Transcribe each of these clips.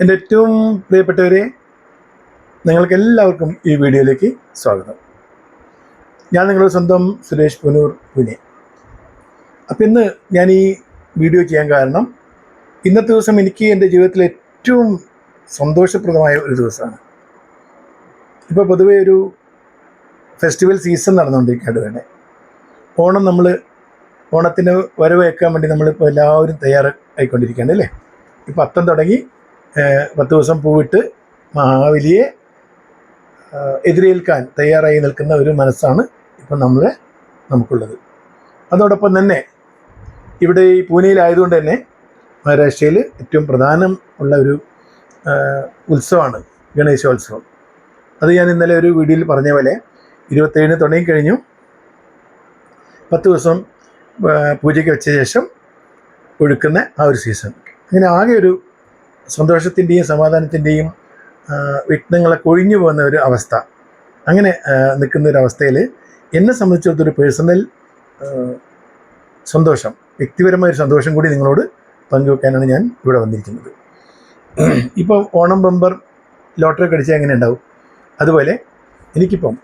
എന്റെ ഏറ്റവും പ്രിയപ്പെട്ടവരെ നിങ്ങൾക്ക് എല്ലാവർക്കും ഈ വീഡിയോയിലേക്ക് സ്വാഗതം. ഞാൻ നിങ്ങളുടെ സ്വന്തം സുരേഷ് പുനൂർ പുനെ. അപ്പം ഇന്ന് ഞാൻ ഈ വീഡിയോ ചെയ്യാൻ കാരണം ഇന്നത്തെ ദിവസം എനിക്ക് എന്റെ ജീവിതത്തിലെ ഏറ്റവും സന്തോഷപ്രദമായ ഒരു ദിവസമാണ്. ഇപ്പോൾ പൊതുവെ ഒരു ഫെസ്റ്റിവൽ സീസൺ നടന്നുകൊണ്ടിരിക്കുകയാണ് തന്നെ ഓണം നമ്മൾ ഓണത്തിന് വരവേക്കാൻ വേണ്ടി നമ്മളിപ്പോൾ എല്ലാവരും തയ്യാറായിക്കൊണ്ടിരിക്കുകയാണ് അല്ലേ? ഇപ്പം അത്തം തുടങ്ങി പത്ത് ദിവസം പൂവിട്ട് മഹാബലിയെ എതിരേൽക്കാൻ തയ്യാറായി നിൽക്കുന്ന ഒരു മനസ്സാണ് ഇപ്പം നമ്മളെ നമുക്കുള്ളത്. അതോടൊപ്പം തന്നെ ഇവിടെ ഈ പൂനെയിലായതുകൊണ്ട് തന്നെ മഹാരാഷ്ട്രയിൽ ഏറ്റവും പ്രധാനം ഉള്ള ഒരു ഉത്സവമാണ് ഗണേശോത്സവം. അത് ഞാൻ ഇന്നലെ ഒരു വീഡിയോയിൽ പറഞ്ഞ പോലെ ഇരുപത്തേഴിന് തുടങ്ങിക്കഴിഞ്ഞു പത്ത് ദിവസം പൂജയ്ക്ക് വെച്ച ശേഷം ഒഴുക്കുന്ന ആ ഒരു സീസൺ. അങ്ങനെ ആകെ ഒരു സന്തോഷത്തിന്റെയും സമാധാനത്തിന്റെയും വിഘ്നങ്ങളൊക്കെ ഒഴിഞ്ഞു പോകുന്ന ഒരു അവസ്ഥ. അങ്ങനെ നിൽക്കുന്ന ഒരു അവസ്ഥയിൽ എന്നെ സംബന്ധിച്ചിടത്തൊരു പേഴ്സണൽ സന്തോഷം വ്യക്തിപരമായ ഒരു സന്തോഷം കൂടി നിങ്ങളോട് പങ്കുവെക്കാനാണ് ഞാൻ ഇവിടെ വന്നിരിക്കുന്നത്. ഇപ്പോൾ ഓണം ബമ്പർ ലോട്ടറി കടിച്ചാൽ എങ്ങനെ ഉണ്ടാവും? അതുപോലെ എനിക്കിപ്പം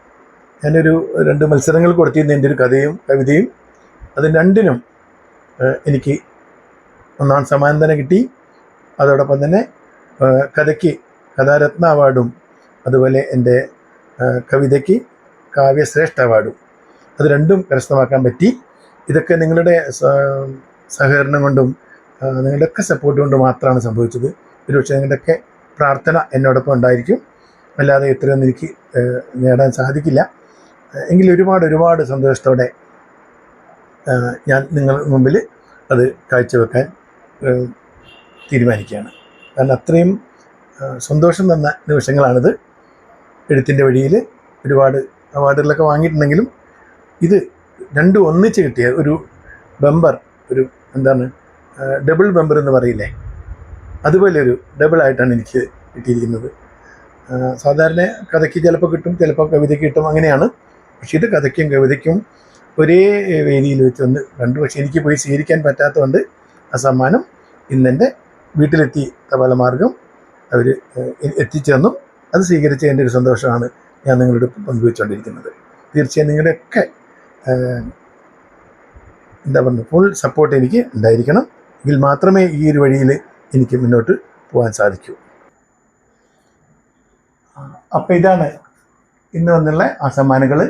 ഞാനൊരു രണ്ട് മത്സരങ്ങൾ കൊടുത്തിരുന്ന എന്റെ ഒരു കഥയും കവിതയും. അത് രണ്ടിനും എനിക്ക് ഒന്നാം സമ്മാനം തന്നെ കിട്ടി. അതോടൊപ്പം തന്നെ കഥയ്ക്ക് കഥാരത്ന അവാർഡും അതുപോലെ എന്റെ കവിതയ്ക്ക് കാവ്യശ്രേഷ്ഠ അവാർഡും. അത് രണ്ടും കരസ്ഥമാക്കാൻ പറ്റി. ഇതൊക്കെ നിങ്ങളുടെ സഹകരണം കൊണ്ടും നിങ്ങളുടെയൊക്കെ സപ്പോർട്ട് കൊണ്ട് മാത്രമാണ് സംഭവിച്ചത്. ഒരുപക്ഷെ നിങ്ങളുടെയൊക്കെ പ്രാർത്ഥന എന്നോടൊപ്പം ഉണ്ടായിരിക്കും. അല്ലാതെ ഇത്രയൊന്നും എനിക്ക് നേടാൻ സാധിക്കില്ല. എങ്കിൽ ഒരുപാട് ഒരുപാട് സന്തോഷത്തോടെ ഞാൻ നിങ്ങൾ മുമ്പിൽ അത് കാഴ്ചവെക്കാൻ തീരുമാനിക്കുകയാണ്. കാരണം അത്രയും സന്തോഷം തന്ന നിമിഷങ്ങളാണിത്. എഴുത്തിന്റെ വഴിയിൽ ഒരുപാട് അവാർഡുകളൊക്കെ വാങ്ങിയിട്ടുണ്ടെങ്കിലും ഇത് രണ്ടും ഒന്നിച്ച് കിട്ടിയ ഒരു ബമ്പർ ഒരു എന്താണ് ഡബിൾ ബമ്പർ എന്ന് പറയില്ലേ? അതുപോലെ ഒരു ഡബിൾ ആയിട്ടാണ് എനിക്ക് കിട്ടിയിരിക്കുന്നത്. സാധാരണ കഥയ്ക്ക് ചിലപ്പോൾ കിട്ടും ചിലപ്പോൾ കവിതയ്ക്ക് കിട്ടും അങ്ങനെയാണ്. പക്ഷേ ഇത് കഥയ്ക്കും കവിതയ്ക്കും ഒരേ വേദിയിൽ വെച്ച് ഒന്ന് കണ്ടു. പക്ഷേ എനിക്ക് പോയി സ്വീകരിക്കാൻ പറ്റാത്തതുകൊണ്ട് ആ സമ്മാനം ഇന്നെന്റെ വീട്ടിലെത്തി തപാല മാർഗം അവർ എത്തിച്ചെന്നു അത് സ്വീകരിച്ചതിന്റെ ഒരു സന്തോഷമാണ് ഞാൻ നിങ്ങളോട് പങ്കുവെച്ചുകൊണ്ടിരിക്കുന്നത് തീർച്ചയായും നിങ്ങളുടെയൊക്കെ എന്താ പറയുക ഫുൾ സപ്പോർട്ട് എനിക്ക് ഉണ്ടായിരിക്കണം. എങ്കിൽ മാത്രമേ ഈ ഒരു വഴിയിൽ എനിക്ക് മുന്നോട്ട് പോകാൻ സാധിക്കൂ. അപ്പോൾ ഇതാണ് ഇന്ന് വന്നുള്ള ആ സമ്മാനങ്ങൾ.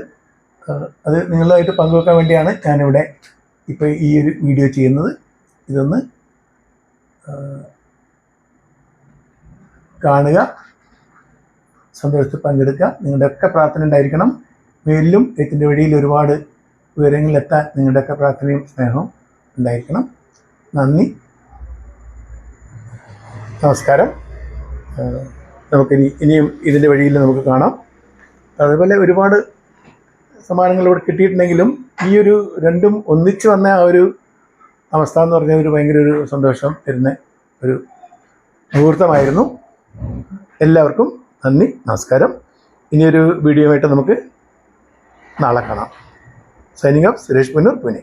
അത് നിങ്ങളുമായിട്ട് പങ്കുവെക്കാൻ വേണ്ടിയാണ് ഞാനിവിടെ ഇപ്പോൾ ഈ ഒരു വീഡിയോ ചെയ്യുന്നത്. ഇതൊന്ന് കാണുക സന്തോഷത്തിൽ പങ്കെടുക്കുക. നിങ്ങളുടെയൊക്കെ പ്രാർത്ഥന ഉണ്ടായിരിക്കണം. മേലിലും എത്തിന്റെ വഴിയിൽ ഒരുപാട് വിവരങ്ങളിലെത്താൻ നിങ്ങളുടെയൊക്കെ പ്രാർത്ഥനയും സ്നേഹവും ഉണ്ടായിരിക്കണം. നന്ദി. നമസ്കാരം. നമുക്കിനി ഇനിയും ഇതിന്റെ വഴിയിൽ നമുക്ക് കാണാം. അതുപോലെ ഒരുപാട് സമ്മാനങ്ങൾ ഇവിടെ കിട്ടിയിട്ടുണ്ടെങ്കിലും ഈ ഒരു രണ്ടും ഒന്നിച്ചു വന്ന ആ ഒരു അവസ്ഥ എന്ന് പറഞ്ഞ ഒരു ഭയങ്കര ഒരു സന്തോഷം തരുന്ന ഒരു മുഹൂർത്തമായിരുന്നു. എല്ലാവർക്കും നന്ദി നമസ്കാരം. ഇനിയൊരു വീഡിയോയുമായിട്ട് നമുക്ക് നാളെ കാണാം. സൈനിങ് സുരേഷ് പുന്നൂർ പുനെ.